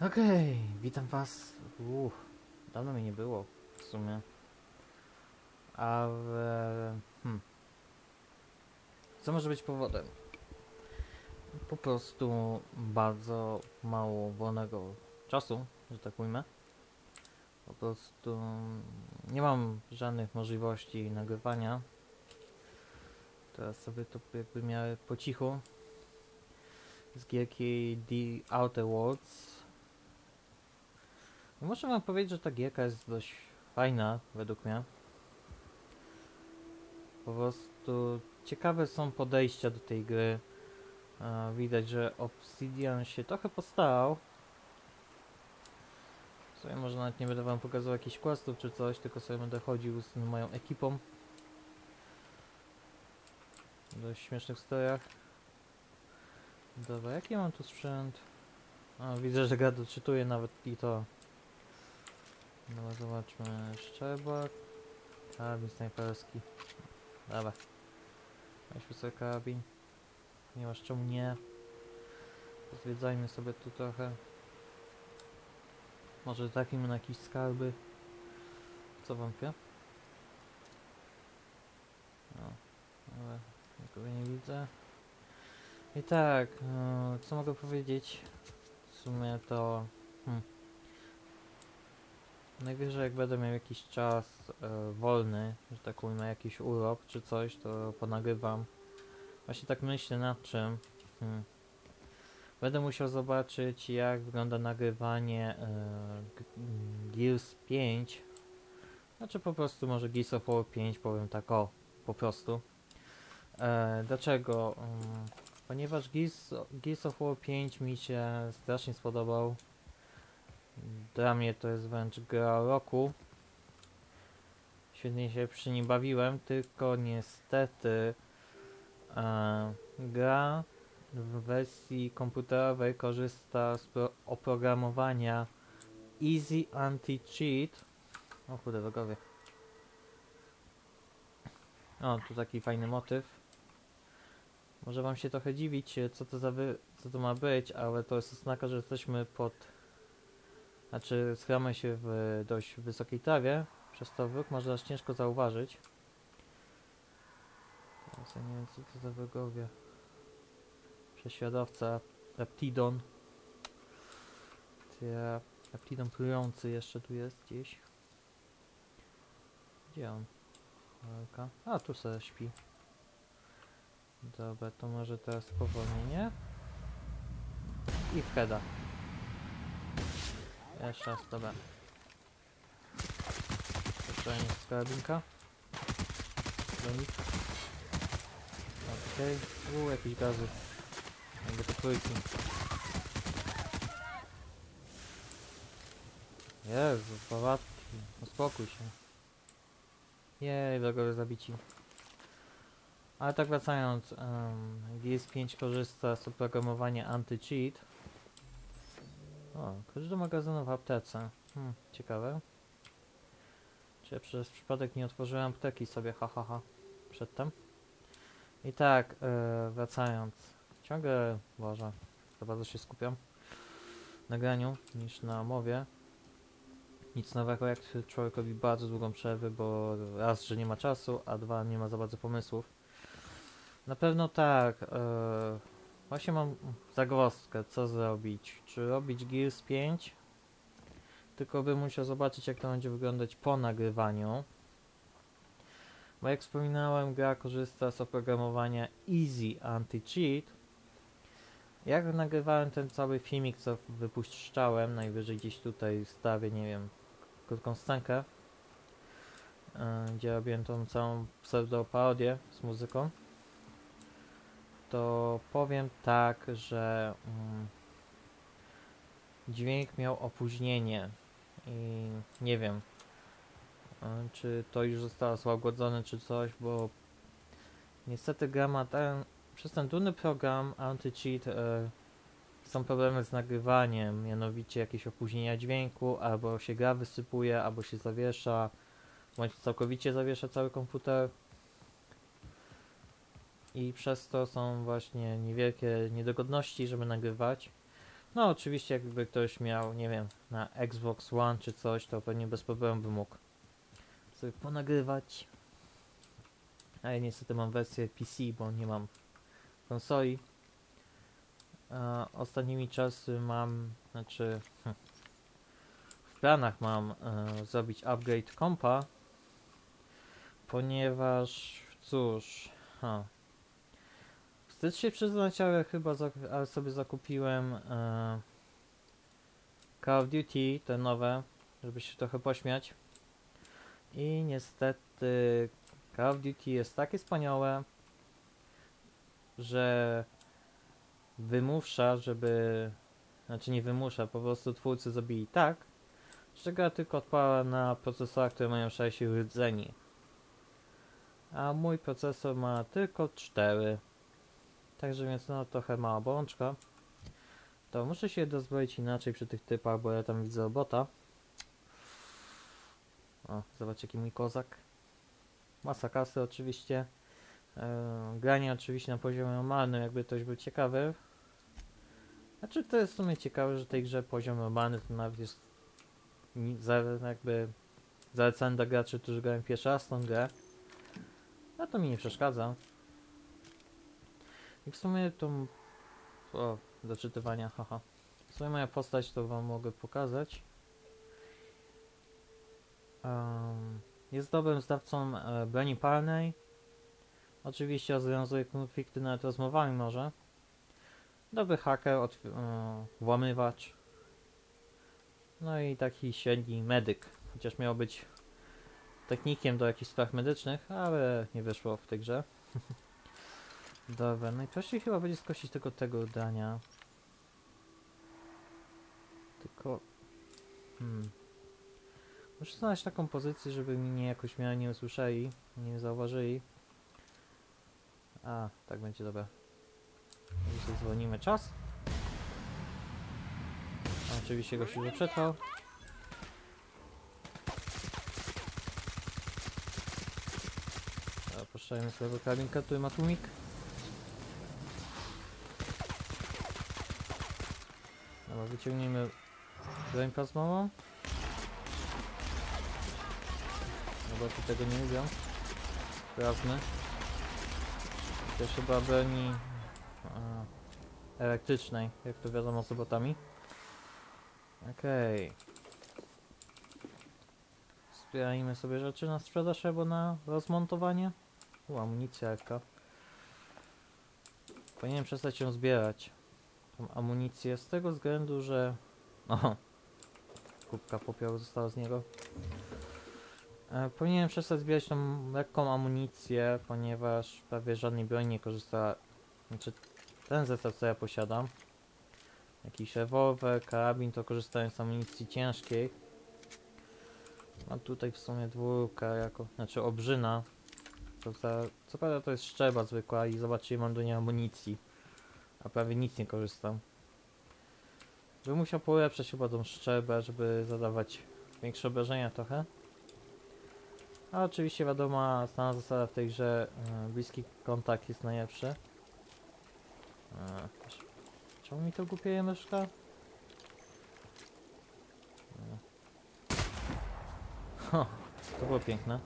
Okej, witam was. Uff, dawno mnie nie było w sumie. Ale... Hmm. Co może być powodem? Po prostu bardzo mało wolnego czasu, że tak ujmę. Po prostu nie mam żadnych możliwości nagrywania. Teraz sobie to jakby miałem po cichu. Z gierki The Outer Worlds. I muszę wam powiedzieć, że ta gierka jest dość fajna, według mnie. Po prostu ciekawe są podejścia do tej gry. E, widać, że Obsidian się trochę postarał. Sobie może nawet nie będę wam pokazywał jakichś questów czy coś, tylko sobie będę chodził z moją ekipą. W dość śmiesznych strojach. Dobra, jaki mam tu sprzęt? A, widzę, że gra doczytuje nawet i to. No zobaczmy. Szczerbak. Karabin snajperski. Dobra. Weźmy sobie karabin. Nie masz czemu nie. Zwiedzajmy sobie tu trochę. Może trafimy na jakieś skarby. Co wątpię? No, ale nikogo nie widzę. I tak, e, co mogę powiedzieć? W sumie to... Hmm. Najwyżej jak będę miał jakiś czas e, wolny, że tak ujmę, jakiś urlop czy coś, to ponagrywam. Właśnie tak myślę nad czym. Hmm. Będę musiał zobaczyć jak wygląda nagrywanie e, mm, Gears 5. Znaczy po prostu może Gears of War 5 powiem tak o, po prostu. E, dlaczego? Mm, ponieważ Gears, Gears of War 5 mi się strasznie spodobał. Dla mnie to jest wręcz gra roku. Świetnie się przy nim bawiłem, tylko niestety e, gra w wersji komputerowej korzysta z pro oprogramowania Easy Anti-Cheat. O kurde, wrogowie. O, tu taki fajny motyw. Może wam się trochę dziwić, co to za co to ma być, ale to jest oznaka, że jesteśmy pod... Znaczy, schylamy się w dość wysokiej trawie, przez to wróg może aż ciężko zauważyć. Teraz ja nie wiem, co to za wrogowie. Prześladowca, Reptidon. Reptidon plujący jeszcze tu jest gdzieś. Gdzie on? Cholera. A, tu sobie śpi. Dobra, to może teraz powolnienie. I w heada. Jeszcze raz, dobra. Puszczenie z karabinka. Donik. Okej. Okay. Uuu, jakieś gazy. Jakby to trójki. Jezu, powatki. Uspokój się. Jej, wrogowie zabici. Ale tak wracając, um, GS5 korzysta z oprogramowania anti-cheat. O, klucz do magazynu w aptece. Hmm, ciekawe. Czy ja przez przypadek nie otworzyłem apteki sobie, hahaha, ha, ha, przedtem. I tak, e, wracając. Ciągle, Boże, za bardzo się skupiam na graniu niż na mowie. Nic nowego, jak człowiekowi bardzo długą przerwę, bo raz, że nie ma czasu, a dwa, nie ma za bardzo pomysłów. Na pewno tak. E, właśnie mam zagwozdkę, co zrobić. Czy robić Gears 5? Tylko bym musiał zobaczyć, jak to będzie wyglądać po nagrywaniu. Bo jak wspominałem, gra korzysta z oprogramowania Easy Anti-Cheat. Jak nagrywałem ten cały filmik, co wypuszczałem, najwyżej gdzieś tutaj stawię, nie wiem, krótką scenkę, e, gdzie robiłem tą całą pseudo-parodię z muzyką to powiem tak, że mm, dźwięk miał opóźnienie i nie wiem, y, czy to już zostało złagodzone, czy coś, bo niestety gra ma ten, przez ten trudny program anti-cheat y, są problemy z nagrywaniem, mianowicie jakieś opóźnienia dźwięku, albo się gra wysypuje, albo się zawiesza, bądź całkowicie zawiesza cały komputer i przez to są właśnie niewielkie niedogodności, żeby nagrywać. No oczywiście jakby ktoś miał, nie wiem, na Xbox One czy coś, to pewnie bez problemu by mógł sobie ponagrywać. A ja niestety mam wersję PC, bo nie mam konsoli. A ostatnimi czasy mam, znaczy hm, w planach mam e, zrobić upgrade kompa, ponieważ cóż, ha, wstyd się przyznać, ale chyba zak- ale sobie zakupiłem e, Call of Duty, te nowe, żeby się trochę pośmiać. I niestety Call of Duty jest takie wspaniałe, że wymusza, żeby. Znaczy nie wymusza, po prostu twórcy zrobili tak, że gra tylko odpala na procesorach, które mają 6 rdzeni. A mój procesor ma tylko 4. Także więc no trochę mała bączka. To muszę się dozbroić inaczej przy tych typach, bo ja tam widzę robota. O, zobacz jaki mój kozak. Masa kasy oczywiście. E, granie oczywiście na poziomie normalnym, jakby ktoś był ciekawy. Znaczy to jest w sumie ciekawe, że w tej grze poziom normalny to nawet jest jakby zalecany dla graczy, którzy grają pierwszy raz tą grę. A to mi nie przeszkadza. I w sumie tą... O, do czytywania, haha. W sumie moja postać to wam mogę pokazać. Em, jest dobrym zdawcą e, broni palnej. Oczywiście rozwiązuje konflikty nawet rozmowami może. Dobry haker, otw- e, włamywacz. No i taki średni medyk. Chociaż miał być technikiem do jakichś spraw medycznych, ale nie wyszło w tej grze. Dobra, najprościej chyba będzie skosić tylko tego dania. Tylko... Hmm. Muszę znaleźć taką pozycję, żeby mnie jakoś miała nie usłyszeli, nie zauważyli. A, tak będzie dobra. Sobie zwolnimy czas. Oczywiście gościu że przetrwał. Dobra, Puszczajmy swojego karabinka, który ma tłumik. Dobra, wyciągnijmy broń plazmową. Bo tu tego nie lubią. Plazmy. Też chyba broni a, elektrycznej, jak to wiadomo z robotami. Okej. Zbierajmy sobie rzeczy na sprzedaż albo na rozmontowanie. U, amunicja jaka. Powinienem przestać ją zbierać. Tą amunicję z tego względu, że... O! Kubka popiołu została z niego. E, powinienem przestać zbierać tą lekką amunicję, ponieważ prawie żadnej broni nie korzysta. Znaczy, ten zestaw co ja posiadam. Jakiś rewolwer, karabin to korzystają z amunicji ciężkiej. Mam tutaj w sumie dwójka jako, znaczy obrzyna. Co prawda to jest szczeba zwykła i zobaczcie mam do niej amunicji. A prawie nic nie korzystam. Bym musiał polepszać chyba tą szczebę, żeby zadawać większe obrażenia trochę. A oczywiście wiadomo, znana zasada w tej grze, e, bliski kontakt jest najlepszy. E, czemu mi to głupieje myszka? E. Ho, to było piękne.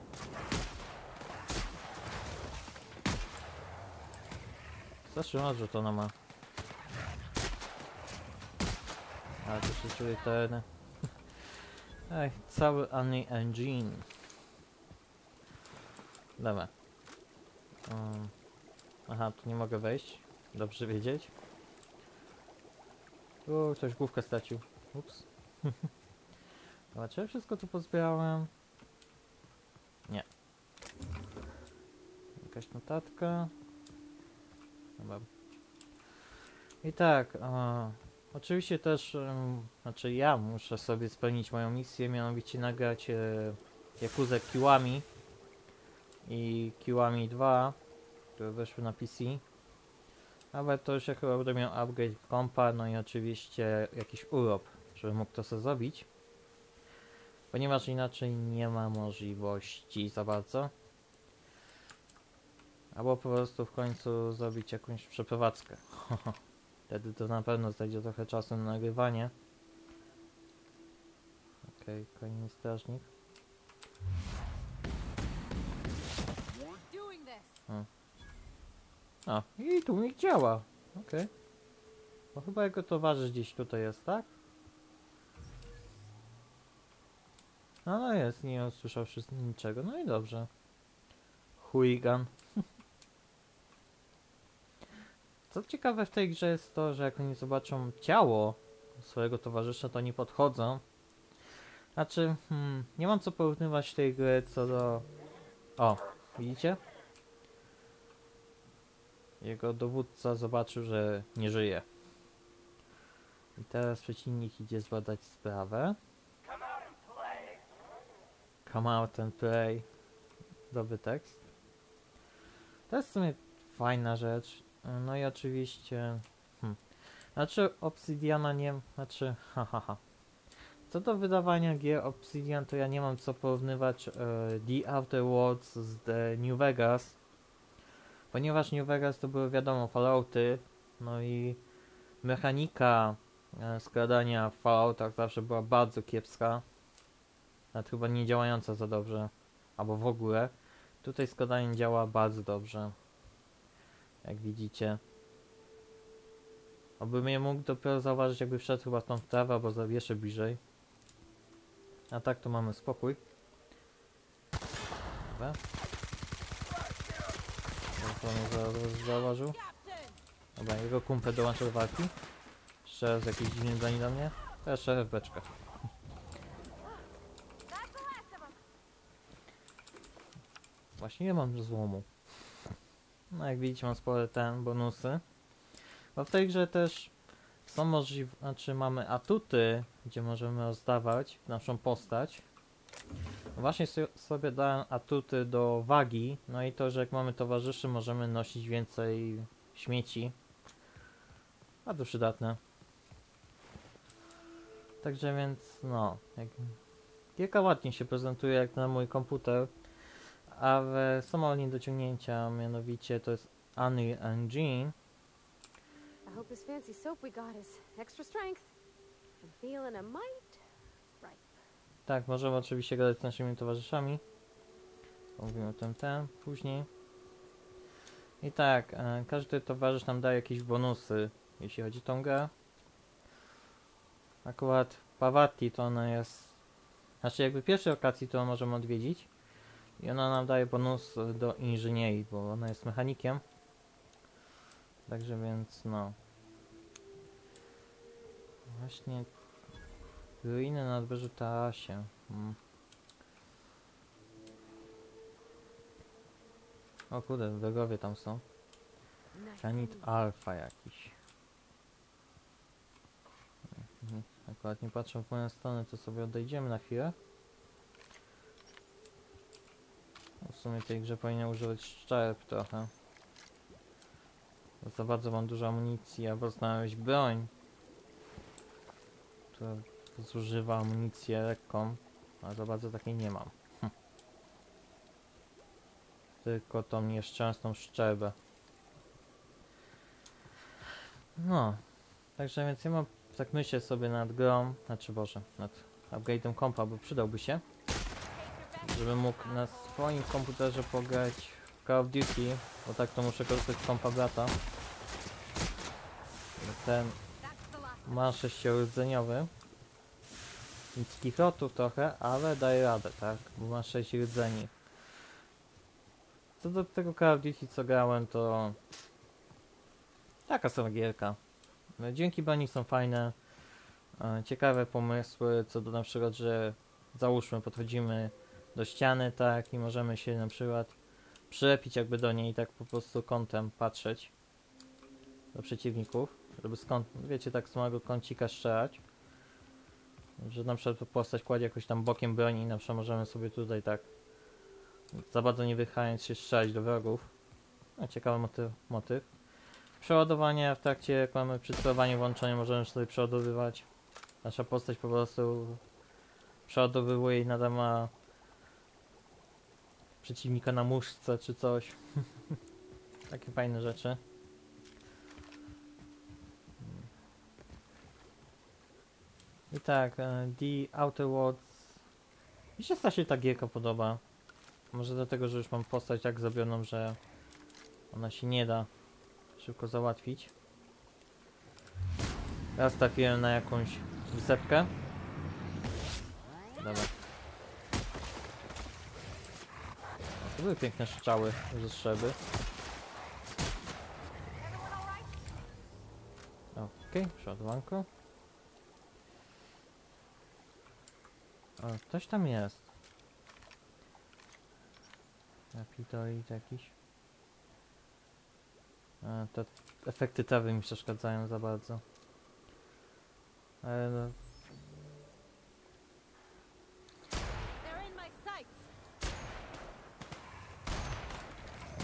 Zatrzymać, że to ona ma. Ale to się czuje tereny. Ej, cały Unreal Engine. Dobra. Um, aha, tu nie mogę wejść. Dobrze wiedzieć. O, ktoś główkę stracił. Ups. Dobra, czy ja wszystko tu pozbierałem? Nie. Jakaś notatka. Dobra. I tak, e, oczywiście też, znaczy ja muszę sobie spełnić moją misję, mianowicie nagrać e, Jakuzę Kiłami i Kiłami 2, które weszły na PC. Ale to już ja chyba będę miał upgrade kompa, no i oczywiście jakiś urop, żeby mógł to sobie zrobić. Ponieważ inaczej nie ma możliwości za bardzo. Albo po prostu w końcu zrobić jakąś przeprowadzkę. Wtedy to na pewno zajdzie trochę czasu na nagrywanie. Okej, kolejny strażnik. This. A, i tu mi działa. Okej. Bo chyba jego towarzysz gdzieś tutaj jest, tak? No, no jest, nie usłyszał niczego. No i dobrze. Chuligan. Co ciekawe w tej grze jest to, że jak oni zobaczą ciało swojego towarzysza, to nie podchodzą. Znaczy, hmm, nie mam co porównywać tej gry co do... O, widzicie? Jego dowódca zobaczył, że nie żyje. I teraz przeciwnik idzie zbadać sprawę. Come out and play. Dobry tekst. To jest w sumie fajna rzecz. No i oczywiście... Hmm. Znaczy Obsidiana nie... Znaczy... Ha, ha, ha. Co do wydawania gier Obsidian, to ja nie mam co porównywać e, The Outer Worlds z The New Vegas. Ponieważ New Vegas to były wiadomo Fallouty, no i mechanika e, składania w Falloutach zawsze była bardzo kiepska. Nawet chyba nie działająca za dobrze, albo w ogóle. Tutaj składanie działa bardzo dobrze. Jak widzicie. Obym je mógł dopiero zauważyć, jakby wszedł chyba w tą trawę, za- jeszcze bliżej. A tak to mamy spokój. Dobra. To mnie za- zauważył. Dobra, jego kumpel dołączył do walki. Jeszcze raz jakieś dziwne broni do mnie. Teraz szereg beczka. That's the last of them. Właśnie nie mam złomu. No jak widzicie mam spore ten bonusy. Bo w tej grze też są możliwe, znaczy mamy atuty, gdzie możemy rozdawać naszą postać. Właśnie so- sobie dałem atuty do wagi, no i to, że jak mamy towarzyszy możemy nosić więcej śmieci. Bardzo przydatne. Także więc no, jak... Kilka ładnie się prezentuje jak na mój komputer. Ale są oni do ciągnięcia, mianowicie to jest Unreal Engine. I hope this fancy soap we got is extra strength. I'm feeling a mite right. Tak, możemy oczywiście gadać z naszymi towarzyszami. Mówimy o tym ten później. I tak, e, każdy towarzysz nam daje jakieś bonusy, jeśli chodzi o tą grę. Akurat Pawati to ona jest... Znaczy jakby pierwszej okacji to możemy odwiedzić. I ona nam daje bonus do inżynierii, bo ona jest mechanikiem. Także więc no. Właśnie Ruiny na odbrzeżu Tarasie. Hmm. O kurde, wrogowie tam są. Granit Alpha jakiś. Mhm. Akurat nie patrzę w moją stronę, to sobie odejdziemy na chwilę. W sumie tej grze powinien używać szczerb trochę. Za bardzo mam dużo amunicji, albo znaleźć broń, która zużywa amunicję lekką, ale za bardzo takiej nie mam. Hm. Tylko tą nieszczęsną szczerbę. No, także więc ja mam, tak myślę sobie nad grą, znaczy Boże, nad upgrade'em kompa, bo przydałby się, żebym mógł na swoim komputerze pograć w Call of Duty, bo tak to muszę korzystać z kompa brata. Ten ma sześciordzeniowy. Nic kichotów trochę, ale daje radę, tak? Bo ma sześć rdzeni. Co do tego Call of Duty co grałem, to taka sama gierka. No, Dźwięki broni są fajne. e, Ciekawe pomysły, co do na przykład, że załóżmy podchodzimy do ściany, tak, i możemy się na przykład przylepić jakby do niej i tak po prostu kątem patrzeć do przeciwników, żeby skąd, wiecie, tak z małego kącika strzelać. Że na przykład postać kładzie jakoś tam bokiem broni i na przykład możemy sobie tutaj tak za bardzo nie wychając się strzelać do wrogów. No, ciekawy motyw. motyw. Przeładowanie w trakcie, jak mamy przy włączone, możemy sobie przeładowywać. Nasza postać po prostu przeładowywuje i nadal ma przeciwnika na muszce czy coś. Takie fajne rzeczy. I tak, The Outer Worlds. Mi się strasznie ta gierka podoba. Może dlatego, że już mam postać tak zrobioną, że ona się nie da szybko załatwić. Raz trafiłem na jakąś wysepkę. Dobra. Były piękne strzały ze strzelby. Okej, przeładowanko. O, ktoś tam jest. Napitolit jakiś. A, te efekty trawy mi przeszkadzają za bardzo. Ale no,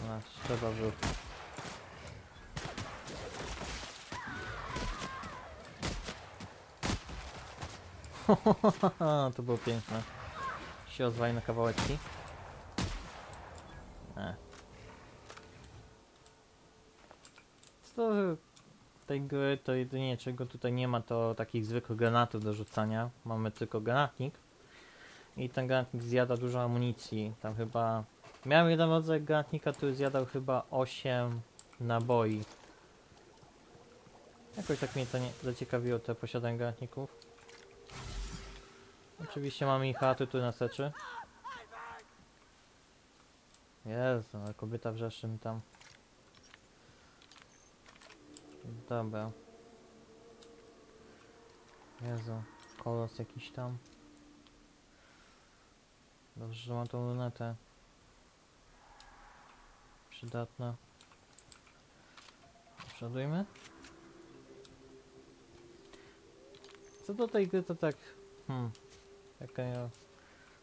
no trzeba to było piękne. Się rozwali na kawałeczki. E. Co tej gry to jedynie czego tutaj nie ma to takich zwykłych granatów do rzucania. Mamy tylko granatnik. I ten granatnik zjada dużo amunicji. Tam chyba... Miałem jeden rodzaj granatnika, który zjadał chyba 8 naboi. Jakoś tak mnie to nie zaciekawiło te posiadanie granatników. Oczywiście mamy ich chaty tu na seczy. Jezu, ale kobieta wrzeszczy mi tam. Dobra. Jezu, kolos jakiś tam. Dobrze, że mam tą lunetę. Przydatna. Przodujmy. Co do tej gry to tak... Hmm. Takie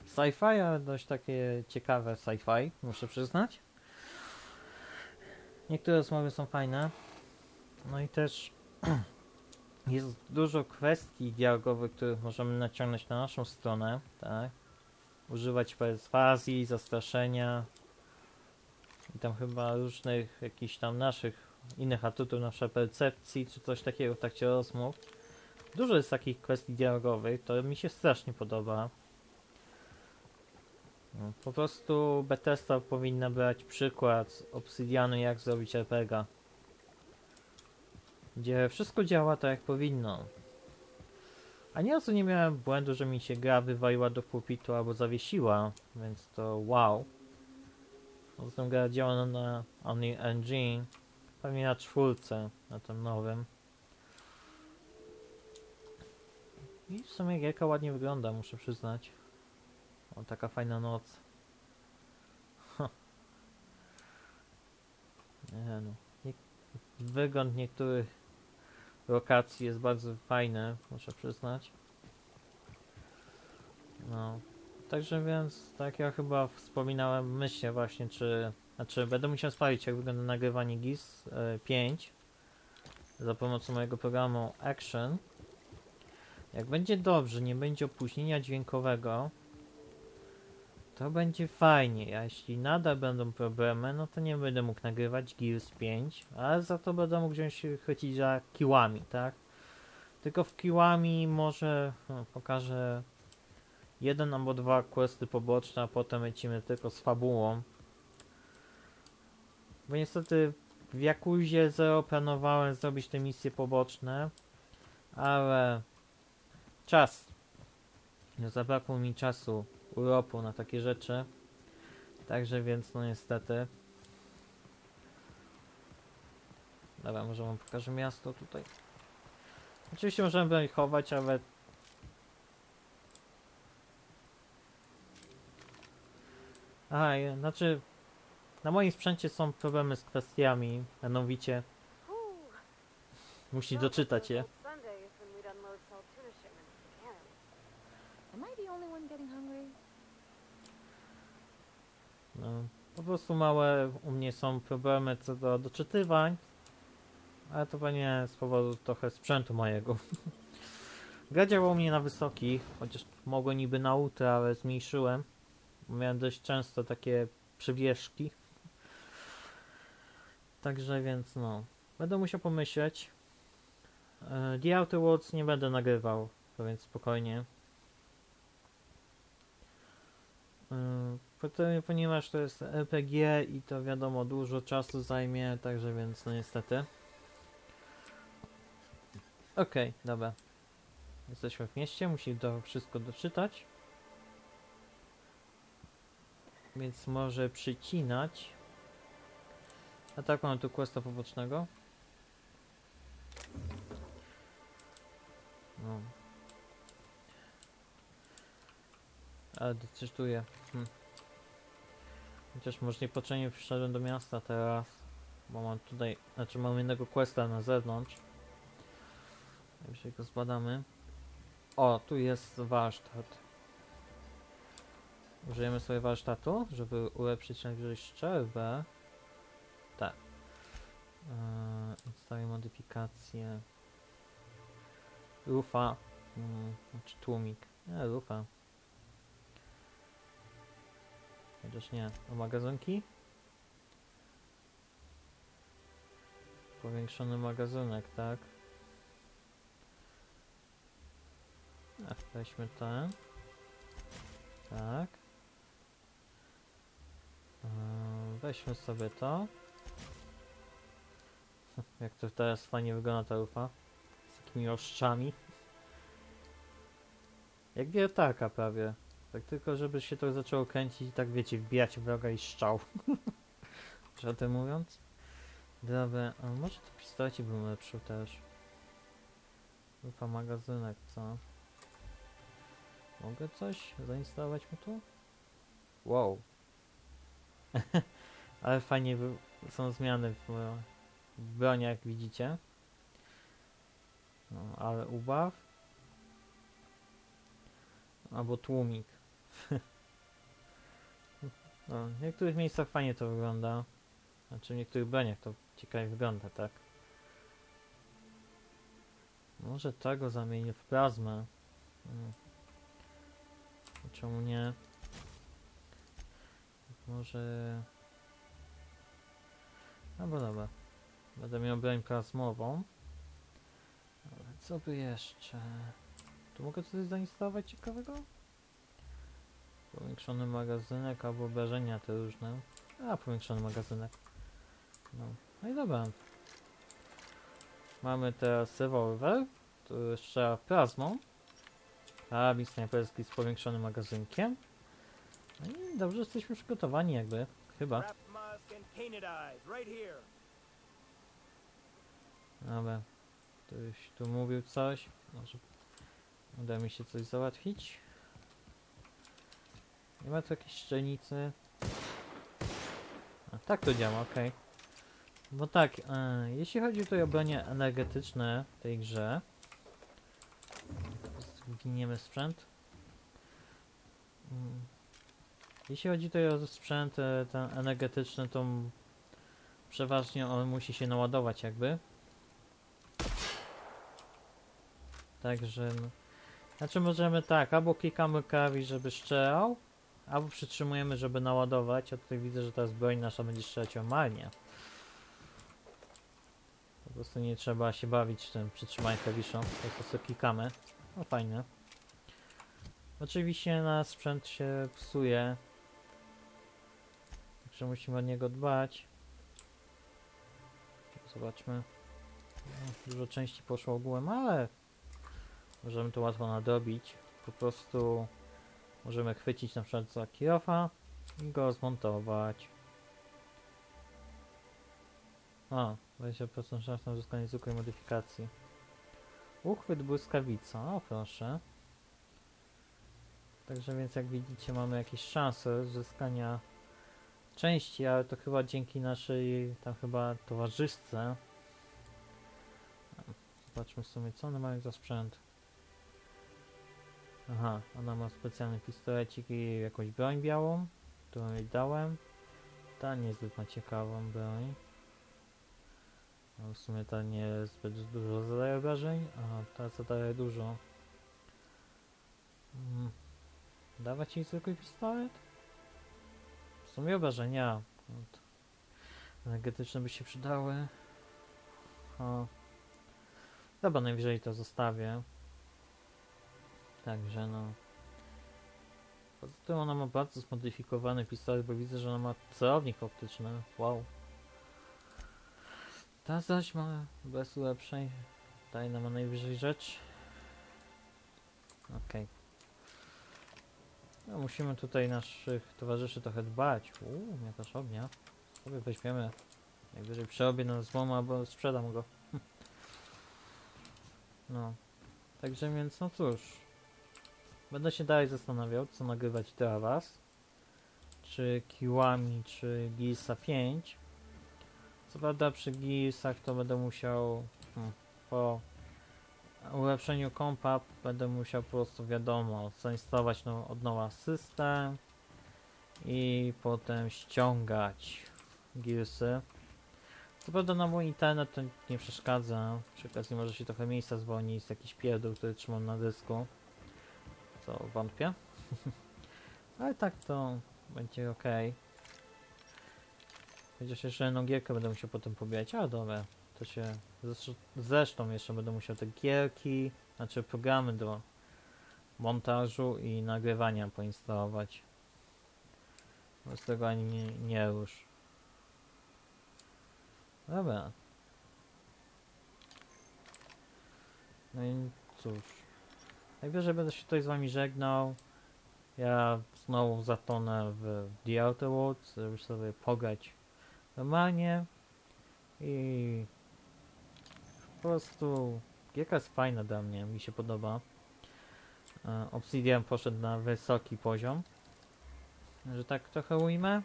sci-fi, ale dość takie ciekawe sci-fi, muszę przyznać. Niektóre rozmowy są fajne. No i też jest dużo kwestii dialogowych, których możemy naciągnąć na naszą stronę, tak? Używać perswazji, zastraszenia i tam chyba różnych jakichś tam naszych innych atutów, na przykład percepcji, czy coś takiego w trakcie rozmów. Dużo jest takich kwestii dialogowych, to mi się strasznie podoba. No, Po prostu Bethesda powinna brać przykład z Obsidianu, jak zrobić RPG. Gdzie wszystko działa tak jak powinno. A nieraz nie miałem błędu, że mi się gra wywaliła do pulpitu albo zawiesiła, więc to wow. Poza tym gra działa na Unreal Engine, pewnie na czwórce, na tym nowym. I w sumie gierka ładnie wygląda, muszę przyznać. O, taka fajna noc. Ha. Nie no. Nie, wygląd niektórych lokacji jest bardzo fajny, muszę przyznać. No. Także więc, tak jak chyba wspominałem, myślę właśnie, czy... Znaczy, będę musiał sprawdzić, jak wygląda nagrywanie GIS e, 5 za pomocą mojego programu Action. Jak będzie dobrze, nie będzie opóźnienia dźwiękowego, to będzie fajnie. A jeśli nadal będą problemy, no to nie będę mógł nagrywać Gears 5, ale za to będę mógł wziąć się chwycić za kiłami, tak? Tylko w kiłami może no, pokażę jeden albo dwa questy poboczne, a potem lecimy tylko z fabułą. Bo niestety w Jakuzie Zero planowałem zrobić te misje poboczne, ale czas. No, zabrakło mi czasu, urlopu na takie rzeczy. Także więc, no niestety. Dobra, może wam pokażę miasto tutaj. Oczywiście możemy je chować, ale... Aha, znaczy... Na moim sprzęcie są problemy z kwestiami, mianowicie musi doczytać je. No, po prostu małe u mnie są problemy co do doczytywań, ale to pewnie z powodu trochę sprzętu mojego. Gra działa u mnie na wysokich, chociaż mogło niby na ultra, ale zmniejszyłem. Miałem dość często takie przywieszki. Także więc no, będę musiał pomyśleć. E, The Outer Worlds nie będę nagrywał więc spokojnie. Potem, ponieważ to jest RPG i to wiadomo dużo czasu zajmie, także więc no niestety. Okej, dobra. Jesteśmy w mieście, musi to wszystko doczytać. Więc może przycinać. A tak mamy tu questa pobocznego. No. Ale decyduję. Hm. Chociaż może niepotrzebnie wszedłem do miasta teraz. Bo mam tutaj, znaczy mam innego questa na zewnątrz. Jeżeli go zbadamy. O, tu jest warsztat. Użyjemy sobie warsztatu, żeby ulepszyć najwyżej szczerbę. Tak. Yy, Instaluj modyfikacje. Rufa. Mm, znaczy tłumik. Nie, rufa. Chociaż nie. O magazynki? Powiększony magazynek, tak? A, weźmy ten. Tak. Eee, Weźmy sobie to. Jak to teraz fajnie wygląda ta rufa. Z takimi oszczami. Jak wiertarka prawie. Tak tylko, żeby się to zaczęło kręcić i tak wiecie, wbijać wroga i szczał. Żartem mówiąc. Dobra, a może to pistoleci bym ulepszył też. Rufa magazynek, co? Mogę coś zainstalować mu tu? Wow. Ale fajnie są zmiany w, w broni, jak widzicie. No, ale ubaw. Albo tłumik. no, w niektórych miejscach fajnie to wygląda. Znaczy w niektórych broniach to ciekawie wygląda, tak? Może tego zamienię w plazmę. Mm. Czemu nie? Może... Albo dobra. Będę miał broń plazmową. Ale co by jeszcze? Tu mogę coś zainstalować ciekawego? Powiększony magazynek albo obrażenia te różne. A, powiększony magazynek. No, no i dobra. Mamy teraz rewolwer, który strzela plazmą. Karabin snajperski z powiększonym magazynkiem. No i dobrze jesteśmy przygotowani jakby, chyba. Dobra. Ktoś tu mówił coś. Może uda mi się coś załatwić. Nie ma tu jakiejś szczelnicy. A, tak to działa, okej. Bo tak, e, jeśli chodzi tutaj o bronie energetyczne w tej grze. Zginiemy sprzęt. Mm. Jeśli chodzi tutaj o sprzęt e, ten energetyczny, to przeważnie on musi się naładować jakby. Także, znaczy możemy tak, albo klikamy klawisz, żeby strzelał, albo przytrzymujemy, żeby naładować, a tutaj widzę, że teraz broń nasza będzie strzelać normalnie. Po prostu nie trzeba się bawić tym przytrzymaniem klawiszą, po prostu klikamy. No fajne. Oczywiście nasz sprzęt się psuje, także musimy o niego dbać. Zobaczmy. No, Dużo części poszło ogółem, ale możemy to łatwo nadrobić. Po prostu możemy chwycić na przykład za kirofa i go zmontować. A, 20% szans na uzyskanie zwykłej modyfikacji. Uchwyt błyskawica, o proszę. Także więc jak widzicie mamy jakieś szanse uzyskania części, ale to chyba dzięki naszej tam chyba towarzyszce. Zobaczmy w sumie co one mają za sprzęt. Aha, ona ma specjalny pistolecik i jakąś broń białą, którą jej dałem. Ta niezbyt ma ciekawą broń. No w sumie ta nie zbyt dużo zadaje obrażeń, a ta zadaje dużo. Mm. Dawać jej zwykły pistolet? Sumie obrażenia energetyczne by się przydały. O. Dobra, najwyżej to zostawię. Także no. Poza tym ona ma bardzo zmodyfikowany pistolet, bo widzę, że ona ma celownik optyczny. Wow. Ta zaś ma bez ulepszeń. Ta inna ma najwyżej rzecz. Okej. No, musimy tutaj naszych towarzyszy trochę dbać. Uuu, miatasz ognia. Sobie weźmiemy. Najwyżej przerobię na złom albo sprzedam go. No. Także więc no cóż. Będę się dalej zastanawiał, co nagrywać dla was. Czy Kiłami, czy Gilsa 5. Co prawda przy Gilsach to będę musiał hmm, po ulepszeniu kompa będę musiał po prostu wiadomo zainstalować no, od nowa system i potem ściągać Gilsy. Co prawda na mój internet to nie przeszkadza. Przy okazji może się trochę miejsca zwolnić z jakiś pierdół, który trzymam na dysku. Co wątpię. Ale tak to będzie ok. Chociaż jeszcze jedną gierkę będę musiał potem pobijać, ale dobra. To się... zresz- Zresztą jeszcze będę musiał te gierki, znaczy programy do montażu i nagrywania poinstalować. Bez tego ani nie, nie rusz. Dobra. No i cóż. Najwyżej będę się tutaj z wami żegnał. Ja znowu zatonę w The Outer Worlds, żeby sobie pograć normalnie. I prostu gierka jest fajna dla mnie, mi się podoba. E, Obsidian poszedł na wysoki poziom. Że tak trochę ujmę.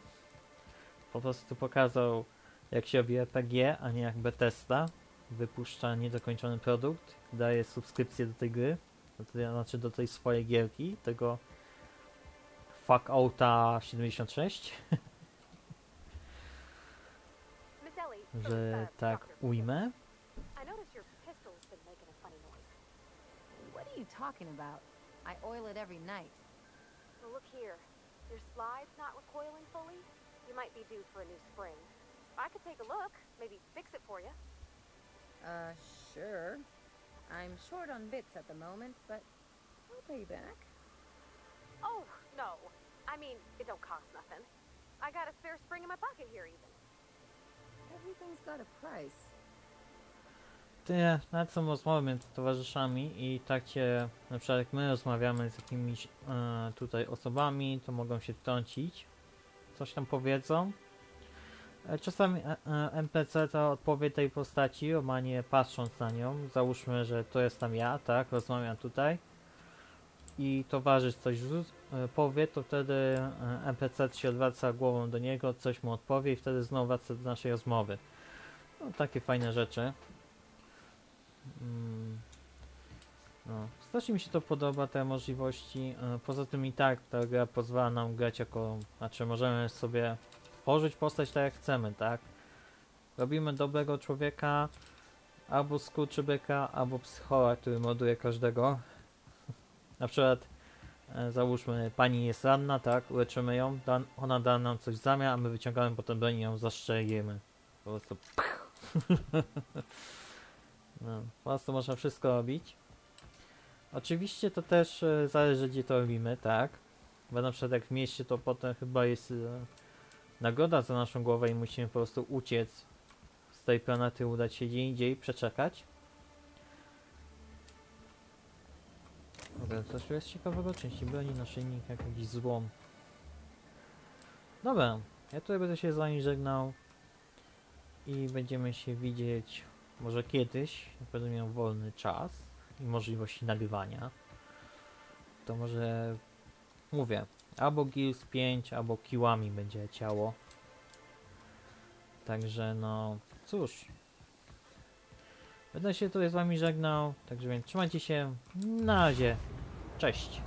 Po prostu pokazał jak się robi RPG, a nie jak Bethesda. Wypuszcza niedokończony produkt, daje subskrypcję do tej gry, do tej, znaczy do tej swojej gierki, tego Fuck Outa 76, Miss Ellie, że tak Doctor, ujmę. You talking about? I oil it every night. Well, look here. Your slide's not recoiling fully. You might be due for a new spring. I could take a look, maybe fix it for you. Uh, sure. I'm short on bits at the moment, but I'll pay you back. Oh, no. I mean, it don't cost nothing. I got a spare spring in my pocket here, even. Everything's got a price. Ty, na co rozmowy między towarzyszami i tak się, na przykład jak my rozmawiamy z jakimiś e, tutaj osobami, to mogą się wtrącić, coś tam powiedzą. E, Czasami e, e, NPC to odpowie tej postaci, normalnie patrząc na nią. Załóżmy, że to jestem ja, tak, rozmawiam tutaj. I towarzysz coś e, powie, to wtedy e, NPC się odwraca głową do niego, coś mu odpowie i wtedy znowu wraca do naszej rozmowy. No, takie fajne rzeczy. Mm. No, strasznie mi się to podoba, te możliwości. E, Poza tym i tak ta gra pozwala nam grać jako, znaczy możemy sobie tworzyć postać tak jak chcemy, tak? Robimy dobrego człowieka, albo skurczybyka, albo psychola, który morduje każdego. Na przykład e, załóżmy, pani jest ranna, tak? Uleczymy ją, ona da nam coś w zamian, a my wyciągamy potem broń i ją zastrzelimy. Po prostu no, po prostu można wszystko robić. Oczywiście to też e, zależy gdzie to robimy, tak? Bo na przykład jak w mieście to potem chyba jest e, nagroda za naszą głowę i musimy po prostu uciec z tej planety, udać się gdzie indziej, przeczekać. Dobra, coś tu jest ciekawego? Części broni, naszyjnik, jak jakiś złom. Dobra, ja tutaj będę się z wami żegnał i będziemy się widzieć może kiedyś, jak będę miał wolny czas i możliwości nagrywania, to może mówię, albo Gears 5, albo Kiłami będzie ciało. Także no, cóż. Będę się tutaj z wami żegnał, także więc trzymajcie się. Na razie. Cześć.